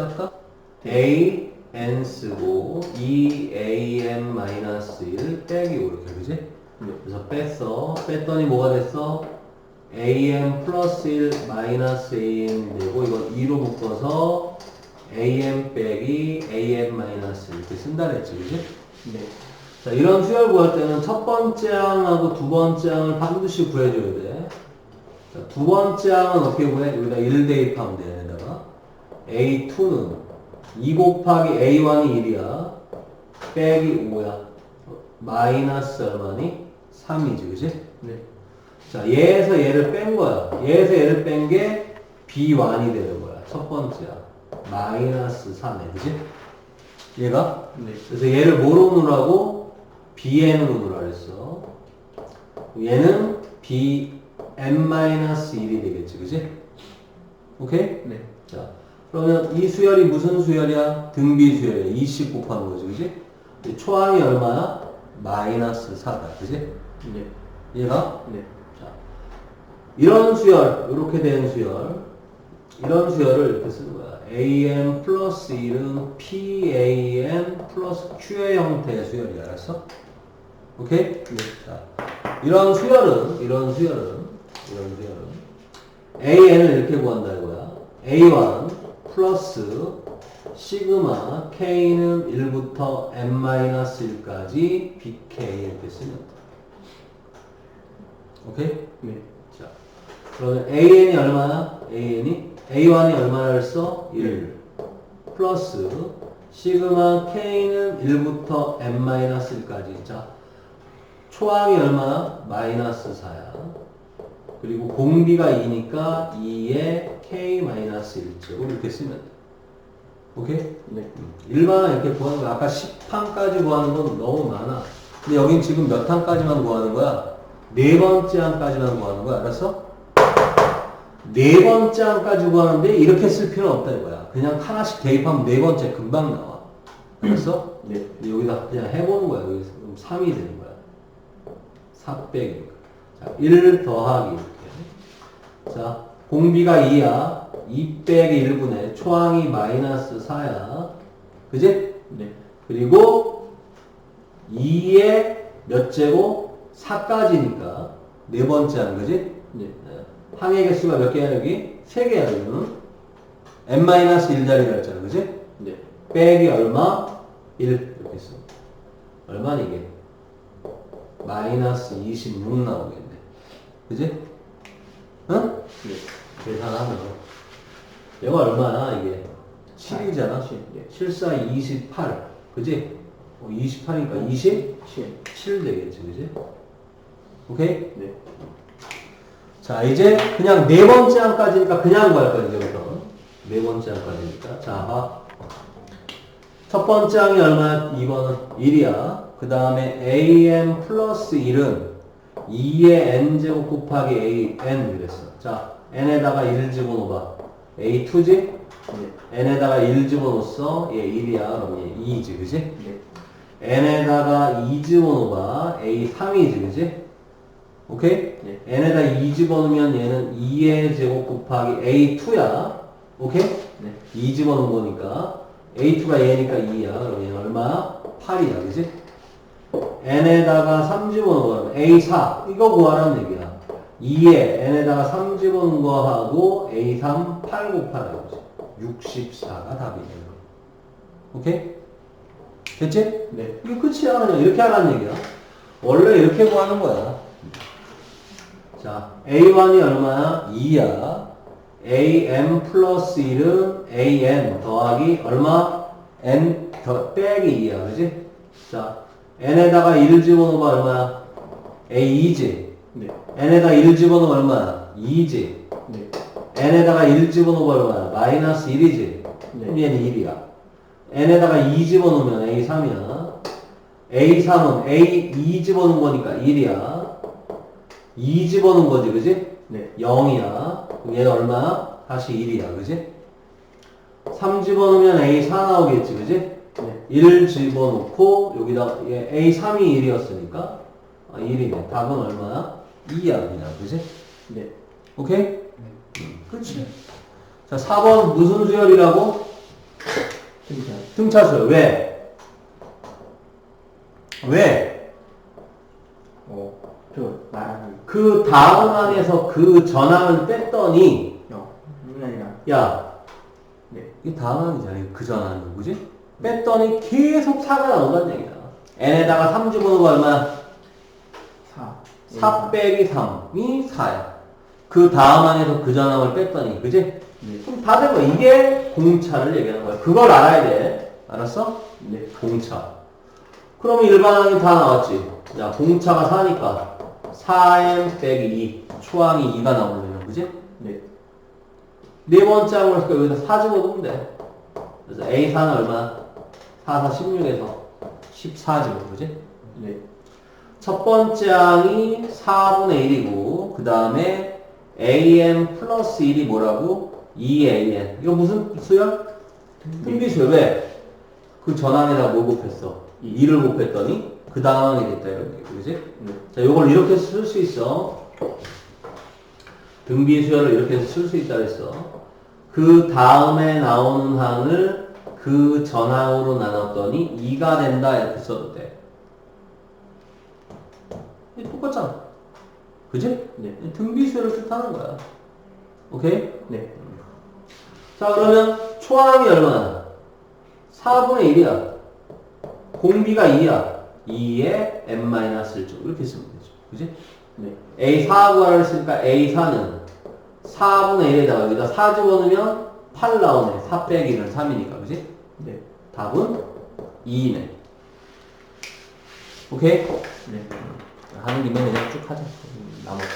할까? a n 쓰고 2 a n 마이너스 1 빼기 5 이렇게 그지? 그래서 뺐어. 뺐더니 뭐가 됐어? a n 플러스 1 마이너스 a n 되고 이거 2로 묶어서 a n 빼기 a n 마이너스 1 이렇게 쓴다 그랬지 그지? 네. 자, 이런 수열 구할 때는 첫 번째 항하고 두 번째 항을 반드시 구해줘야 돼. 자, 두 번째 항은 어떻게 구해? 여기다 1 대입하면 돼, 얘네다가. A2는 2 곱하기 A1이 1이야. 빼기 5야. 마이너스 얼마니? 3이지, 그지? 네. 자, 얘에서 얘를 뺀 거야. 얘에서 얘를 뺀 게 B1이 되는 거야. 첫 번째야. 마이너스 3에, 그지? 얘가? 네. 그래서 얘를 뭐로 놓으라고? bn으로 놓으라 그랬어. 얘는 bn-1이 되겠지, 그지? 오케이? 네. 자, 그러면 이 수열이 무슨 수열이야? 등비 수열이야. 20 곱하는 거지, 그지? 이 초항이 얼마야? 마이너스 4다, 그지? 네. 얘가? 네. 자, 이런 수열, 이렇게 된 수열, 이런 수열을 이렇게 쓰는 거야. AN 플러스 1은 PAN 플러스 Q의 형태의 수열이야. 알았어? 오케이? 네. 자, 이런 수열은, 이런 수열은, 이런 수열은 AN을 이렇게 구한다 이거야. A1 플러스 시그마 K는 1부터 N-1까지 BK 이렇게 쓰면 돼. 오케이? 네. 자, 그러면 AN이 얼마야? AN이? A1이 얼마를 써? 1. 플러스 시그마 K는 1부터 N-1까지. 자, 초항이 얼마야? 마이너스 4야. 그리고 공비가 2니까 2에 K-1제곱 이렇게 쓰면 돼. 오케이? 네. 일반은 이렇게 구하는 거야. 아까 10항까지 구하는 건 너무 많아. 근데 여긴 지금 몇 항까지만 구하는 거야? 네 번째 항까지만 구하는 거야. 알았어? 네 번째 항까지 구하는데 이렇게 쓸 필요는 없다 이거야. 그냥 하나씩 대입하면 네 번째 금방 나와. 알았어? 네. 근데 여기다 그냥 해보는 거야. 여기서 그럼 3이 되는 거야. 4 빼기. 자, 1 더하기. 자, 공비가 2야. 2 빼기 1분의 초항이 마이너스 4야. 그지? 네. 그리고 2의 몇 제곱? 4까지니까 네 번째 하는 거지? 네. 항의 개수가 몇 개야 여기? 3개야 여기는 n-1 자리라 했잖아 그지? 네. 빼기 얼마? 1 이렇게 써 얼마니 이게? 마이너스 26 나오겠네 그지? 응? 네. 계산하면 얘가 얼마야 이게? 7이잖아 칠, 네. 7, 4, 28 그지? 어, 28이니까 27 7. 되겠지 그지? 오케이? 네. 자 이제 그냥 네 번째 항까지니까 그냥 구할 거야 이제부터 네 번째 항까지니까 자 봐. 첫 번째 항이 얼마야? 2번은 1이야 그 다음에 an 플러스 1은 2의 n제곱 곱하기 an 이랬어 자 n에다가 1 집어넣어봐 a2지? 네. n에다가 1 집어넣었어 얘 1이야 그럼 얘 2지 그지? 네. n에다가 2 집어넣어봐 a 3이지 그지? 오케이? 네. n에다 2 집어넣으면 얘는 2의 제곱 곱하기 a2야. 오케이? 네. 2 집어넣은 거니까 a2가 얘니까 2야. 그럼 얘는 얼마야? 8이야. 그지? N에다가 3 집어넣으면 a4 이거 구하라는 얘기야. 2에 n에다가 3 집어넣은 거하고 a3 8 곱하라는 거지. 64가 답이네. 오케이? 됐지? 네. 이게 끝이야. 그냥 이렇게 하라는 얘기야. 원래 이렇게 구하는 거야. 자, A1이 얼마야? 2야. AM 플러스 1은 AN 더하기 얼마? N 더 빼기 2야. 그지? 자, N에다가 1 집어넣으면 얼마야? A2지. 네. N에다 1 집어넣으면 얼마야? 2지. 네. N에다가 1 집어넣으면 얼마야? 마이너스 1이지. 그럼 네. 얘는 1이야. N에다가 2 집어넣으면 A3이야. A3은 A2 집어넣은 거니까 1이야. 2 집어넣은 거지, 그지? 네. 0이야. 그럼 얘는 얼마야? 다시 1이야, 그지? 3 집어넣으면 A4 나오겠지, 그지? 네. 1 집어넣고, 여기다, 얘 A3이 1이었으니까, 아, 1이네. 답은 얼마야? 2야, 그냥, 그지? 네. 오케이? 음, 그치. 자, 4번 무슨 수열이라고? 등차. 등차수요. 왜? 왜? 어, 저 말하는 그 다음 항에서 그 전항을 뺐더니 어, 아니라 야, 네. 이 다음 항이잖아. 그 전항은 그지? 뺐더니 계속 4가 나온다는 얘기야. n에다가 3 집어넣은 거 얼마야? 4. 4 빼기 3이 4야. 그 다음 항에서 그 전항을 뺐더니 그지? 네. 그럼 다 된 거야. 이게 공차를 얘기하는 거야. 그걸 알아야 돼. 알았어? 네. 공차. 그러면 일반항이 다 나왔지. 야, 공차가 4니까 4m 빼기 2. 초항이 2가 나오려면, 그지? 네. 네 번째 항을 했으니까 여기다 4 집어넣으면 돼. 그래서 A4는 얼마? 4, 4, 16에서 14 집어, 그지? 네. 첫 번째 항이 4분의 1이고, 그 다음에 AM 플러스 1이 뭐라고? 2AN. 이거 무슨 수야? 등비수요. 왜? 그 전항에다 뭘 곱했어? 2를 곱했더니 그 다음항이 됐다 이런 얘기 그지? 네. 자, 요걸 이렇게 쓸 수 있어. 등비수열을 이렇게 쓸 수 있다 그랬어. 그 다음에 나오는 항을 그 전항으로 나눴더니 2가 된다 이렇게 써도 돼. 똑같잖아. 그지? 네. 등비수열을 뜻하는 거야. 오케이? 네. 자 그러면 초항이 얼마나? 4분의 1이야. 공비가 2야. 2에 n-1쪽 이렇게 쓰면 되죠. 그지? 네. A4 구하라 했으니까 A4는 4분의 1에다가 여기다 4 집어넣으면 8 나오네. 4 빼기는 3이니까. 그지? 네. 답은 2네. 오케이? 네. 하는 김에 그냥 쭉 하자. 나머지.